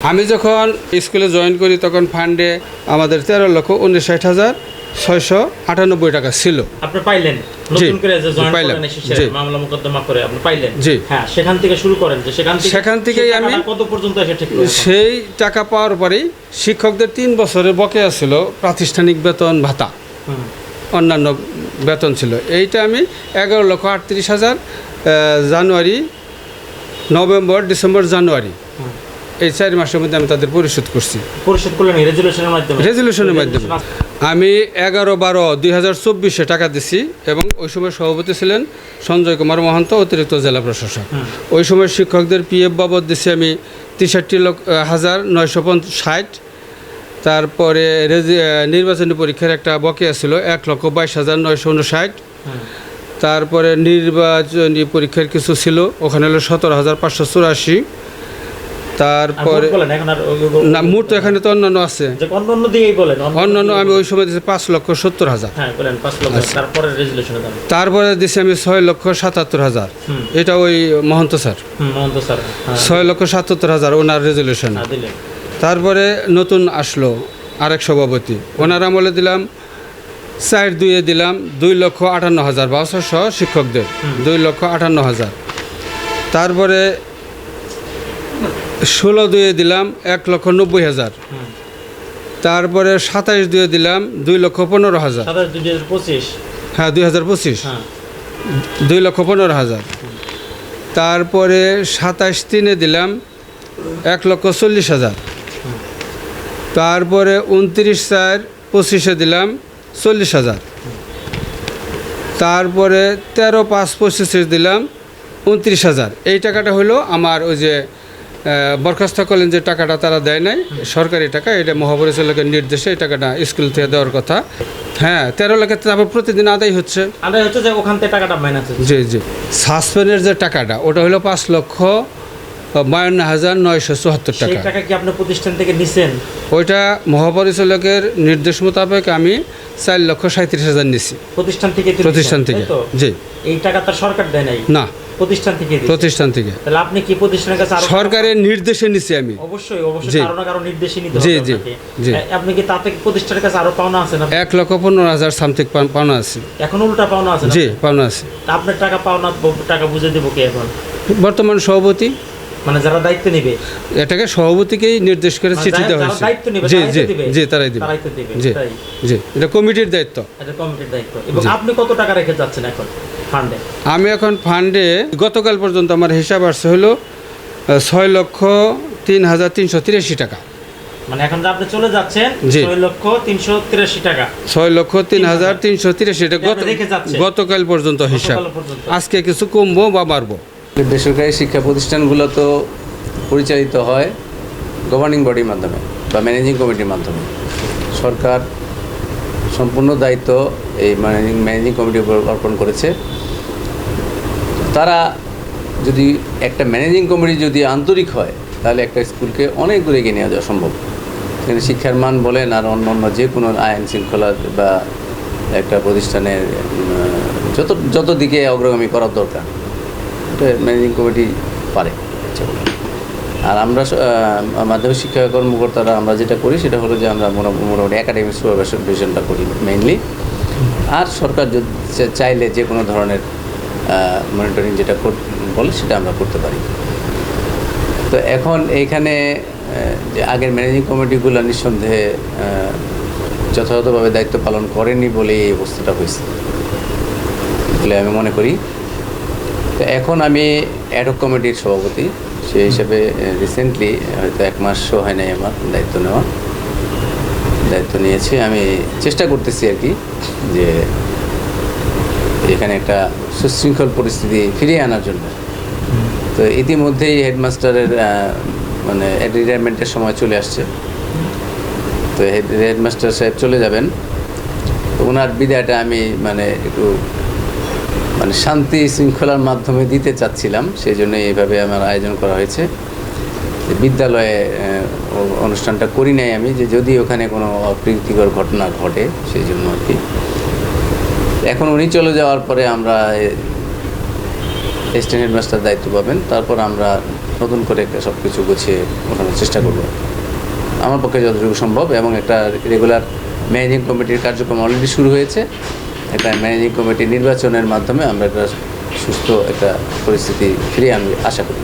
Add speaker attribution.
Speaker 1: আমি যখন স্কুলে জয়েন করি তখন ফান্ডে আমাদের তেরো লক্ষ উনিশ ষাট হাজার ছয়শো আটানব্বই টাকা ছিল।
Speaker 2: আপনি পাইলেন। হ্যাঁ সেখান থেকে
Speaker 1: আমি-? সেই টাকা পাওয়ার পরেই শিক্ষকদের তিন বছরের বকেয়া ছিল প্রাতিষ্ঠানিক বেতন ভাতা। অন্যান্য বেতন ছিল। এইটা আমি এগারো লক্ষ আটত্রিশ হাজার জানুয়ারি নভেম্বর ডিসেম্বর জানুয়ারি। এই চার মাসের মধ্যে আমি তাদের পরিশোধ করছি।
Speaker 2: পরিশোধ করলেন রেজুলেশনের মাধ্যমে?
Speaker 1: রেজলিউশনের মাধ্যমে। আমি এগারো বারো দুই হাজার চব্বিশে টাকা দিছি এবং ওই সময় সভাপতি ছিলেন সঞ্জয় কুমার মহন্ত অতিরিক্ত জেলা প্রশাসক। ওই সময় শিক্ষকদের পিএফ বাবদ দিছি আমি তেষট্টি লক্ষ হাজার নয়শো ষাট। তারপরে নির্বাচনী পরীক্ষার একটা বকেয়া ছিল এক লক্ষ বাইশ হাজার নয়শো উনষাট। তারপরে নির্বাচনী পরীক্ষার কিছু ছিল ওখানে হলো সতেরো হাজার পাঁচশো চুরাশি। তারপরে না মোট তো এখানে তো অন্যান্য আছে।
Speaker 2: অন্যান্য দিয়েই বলেন
Speaker 1: অন্যান্য আমি ওই সময় দিয়েছি পাঁচ লক্ষ সত্তর হাজার।
Speaker 2: হ্যাঁ
Speaker 1: আচ্ছা।
Speaker 2: তারপরে
Speaker 1: দিছি আমি ছয় লক্ষ সাতাত্তর হাজার। এটা ওই মহন্ত স্যার।
Speaker 2: হুম মহন্ত স্যার হ্যাঁ।
Speaker 1: ছয় লক্ষ সাতাত্তর হাজার ওনার রেজলিউশন
Speaker 2: হ্যাঁ,
Speaker 1: তারপরে নতুন আসলো আরেক সভাপতি। ওনার আমলে দিলাম চার দুইয়ে দিলাম দুই লক্ষ আটান্ন হাজার বাউসার সহ শিক্ষকদের। দুই লক্ষ আটান্ন হাজার। তারপরে ষোলো দুইয়ে দিলাম এক লক্ষ নব্বই হাজার। তারপরে সাতাইশ দুইয়ে দিলাম দুই লক্ষ পনেরো হাজার।
Speaker 2: দুই হাজার পঁচিশ।
Speaker 1: হ্যাঁ দুই হাজার পঁচিশ।
Speaker 2: হ্যাঁ।
Speaker 1: দুই লক্ষ পনেরো হাজার। তারপরে সাতাশ তিনে দিলাম এক লক্ষ চল্লিশ হাজার। তারপরে উনত্রিশ চার পঁচিশে দিলাম চল্লিশ হাজার। তারপরে তেরো পাঁচ পঁচিশে দিলাম উনত্রিশ হাজার। এই টাকাটা হলো আমার ওই যে বরখাস্ত করলেন যে টাকাটা তারা দেয় নাই সরকারি টাকা এটা মহাপরিচালকের নির্দেশে এই টাকাটা স্কুল থেকে দেওয়ার কথা। হ্যাঁ তেরো লাখের তারপর প্রতিদিন আদায় হচ্ছে।
Speaker 2: আদায় হচ্ছে যে ওখান থেকে টাকাটা মাইনাস
Speaker 1: জি জি। সাসপেন্ডের যে টাকাটা ওটা হলো পাঁচ লক্ষ বায়ান্ন হাজার নয়শো চুয়াত্তর টাকা।
Speaker 2: টাকা কি আপনার প্রতিষ্ঠান থেকে নিছেন?
Speaker 1: ওইটা মহাপরিচালকের নির্দেশ মোতাবেক আমি চার লক্ষ সাঁত্রিশ হাজার নিছি।
Speaker 2: প্রতিষ্ঠান থেকে
Speaker 1: প্রতিষ্ঠান থেকে জি।
Speaker 2: এই টাকা তার সরকার দেয় নাই?
Speaker 1: না।
Speaker 2: প্রতিষ্ঠান থেকে
Speaker 1: প্রতিষ্ঠান থেকে।
Speaker 2: তাহলে আপনি কি প্রতিষ্ঠানের কাছে
Speaker 1: সরকারের নির্দেশে নিছি আমি।
Speaker 2: অবশ্যই অবশ্যই
Speaker 1: জি।
Speaker 2: কারও না কারও নির্দেশই নিতে
Speaker 1: জি,
Speaker 2: হবে
Speaker 1: জি, জি।
Speaker 2: আপনি কি তাতে প্রতিষ্ঠানের কাছে আরও পাওনা আছে না?
Speaker 1: এক লক্ষ পনেরো হাজার সামথিং পাওনা আছে।
Speaker 2: এখন উল্টা পাওনা আছে
Speaker 1: জি পাওনা আছে।
Speaker 2: আপনার টাকা পাওনা টাকা বুঝে দেবো কি এখন?
Speaker 1: বর্তমান সভাপতি।
Speaker 2: মানে যারা দায়িত্ব নেবে?
Speaker 1: এটাকে সভাপতিকেই নির্দেশ করে
Speaker 2: মানে
Speaker 1: চিঠি দেওয়া হয়েছে।
Speaker 2: দায়িত্ব নেবে,
Speaker 1: জি জি জি তারাই দিবে।
Speaker 2: তারাই দিবে,
Speaker 1: জি জি এটা কমিটির দায়িত্ব।
Speaker 2: এটা কমিটির দায়িত্ব। এবং আপনি কত টাকা রেখে যাচ্ছেন এখন? ফান্ডে?
Speaker 1: আমি এখন ফান্ডে গতকাল পর্যন্ত আমার হিসাব আসছে হলো ছয় লক্ষ তিন হাজার তিনশো তিরাশি টাকা।
Speaker 2: মানে এখন যে আপনি চলে যাচ্ছেন ছয় লক্ষ তিনশো তিরাশি টাকা।
Speaker 1: ছয় লক্ষ তিন হাজার তিনশো তিরাশি
Speaker 2: যাচ্ছেন?
Speaker 1: গতকাল পর্যন্ত হিসাব। আজকে কিছু কমবো বা বাড়বো?
Speaker 3: বেসরকারি শিক্ষা প্রতিষ্ঠানগুলো তো পরিচালিত হয় গভর্নিং বডির মাধ্যমে বা ম্যানেজিং কমিটির মাধ্যমে। সরকার সম্পূর্ণ দায়িত্ব এই ম্যানেজিং ম্যানেজিং কমিটির উপর অর্পণ করেছে। তারা যদি একটা ম্যানেজিং কমিটি যদি আন্তরিক হয়, তাহলে একটা স্কুলকে অনেক দূরে এগিয়ে নেওয়া যাওয়া সম্ভব। এখানে শিক্ষার মান বলেন আর অন্য অন্য যে কোনো আইন শৃঙ্খলা বা একটা প্রতিষ্ঠানের যত যত দিকে অগ্রগামী করার দরকার, এটা ম্যানেজিং কমিটি পারে। আর আমরা মাধ্যমিক শিক্ষা কর্মকর্তারা আমরা যেটা করি সেটা হলো যে আমরা মোটা- মোটামুটি একাডেমিক সুপারভিশনটা করি মেইনলি আর সরকার যদি চাইলে যে কোনো ধরনের মনিটরিং যেটা বলে সেটা আমরা করতে পারি। তো এখন এইখানে যে আগের ম্যানেজিং কমিটিগুলো নিঃসন্দেহে যথাযথভাবে দায়িত্ব পালন করেনি বলে এই অবস্থাটা হয়েছে। বলে আমি মনে করি। তো এখন আমি অ্যাডক কমিটির সভাপতি। সেই হিসাবে রিসেন্টলি হয়তো এক মাসও হয় নাই আমার দায়িত্ব নেওয়া। দায়িত্ব নিয়েছি। আমি চেষ্টা করতেছি আর কি যে এখানে একটা সুশৃঙ্খল পরিস্থিতি ফিরিয়ে আনার জন্য। তো ইতিমধ্যেই হেডমাস্টারের মানে রিটায়ারমেন্টের সময় চলে আসছে। তো হেডমাস্টার সাহেব চলে যাবেন। তো ওনার বিদায়টা আমি মানে একটু মানে শান্তি শৃঙ্খলার মাধ্যমে দিতে চাচ্ছিলাম। সেই জন্য এইভাবে আমার আয়োজন করা হয়েছে। বিদ্যালয়ে অনুষ্ঠানটা করি নাই আমি, যে যদি ওখানে কোনো অপ্রীতিকর ঘটনা ঘটে, সেই জন্য আর কি। এখন উনি চলে যাওয়ার পরে আমরা অ্যাসিস্ট্যান্ট হেডমাস্টার দায়িত্ব পাবেন। তারপর আমরা নতুন করে সব কিছু গুছিয়ে ওঠানোর চেষ্টা করব। আমার পক্ষে যতটুকু সম্ভব এবং একটা রেগুলার ম্যানেজিং কমিটির কার্যক্রম অলরেডি শুরু হয়েছে। একটা ম্যানেজিং কমিটি নির্বাচনের মাধ্যমে আমরা একটা সুস্থ একটা পরিস্থিতি ফিরিয়ে আমি আশা করি।